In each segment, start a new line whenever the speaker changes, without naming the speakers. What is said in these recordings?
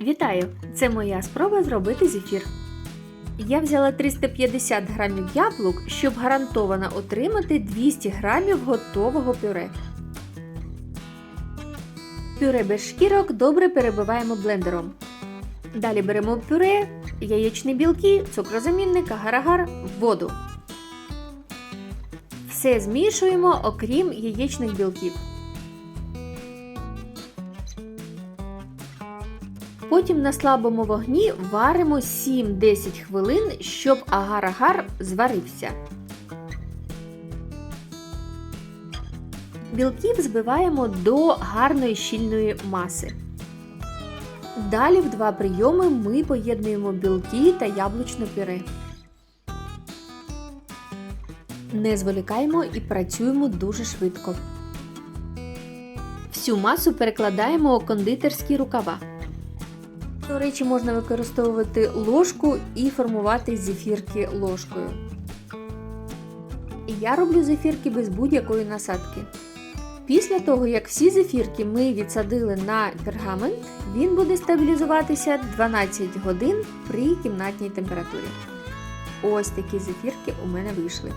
Вітаю! Це моя спроба зробити зефір. Я взяла 350 грамів яблук, щоб гарантовано отримати 200 грамів готового пюре. Пюре без шкірок добре перебиваємо блендером. Далі беремо пюре, яєчні білки, цукрозамінник, агар-агар, воду. Все змішуємо, окрім яєчних білків. Потім на слабому вогні варимо 7-10 хвилин, щоб агар-агар зварився. Білків збиваємо до гарної щільної маси. Далі в два прийоми ми поєднуємо білки та яблучне пюре. Не зволікаємо і працюємо дуже швидко. Всю масу перекладаємо у кондитерські рукава. До речі, можна використовувати ложку і формувати зефірки ложкою. Я роблю зефірки без будь-якої насадки. Після того, як всі зефірки ми відсадили на пергамент, він буде стабілізуватися 12 годин при кімнатній температурі. Ось такі зефірки у мене вийшли.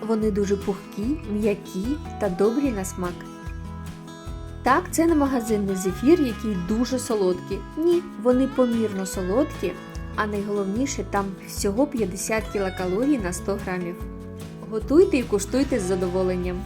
Вони дуже пухкі, м'які та добрі на смак. Так, це не магазинний зефір, який дуже солодкий. Ні, вони помірно солодкі, а найголовніше там всього 50 кілокалорій на 100 грамів. Готуйте і куштуйте з задоволенням.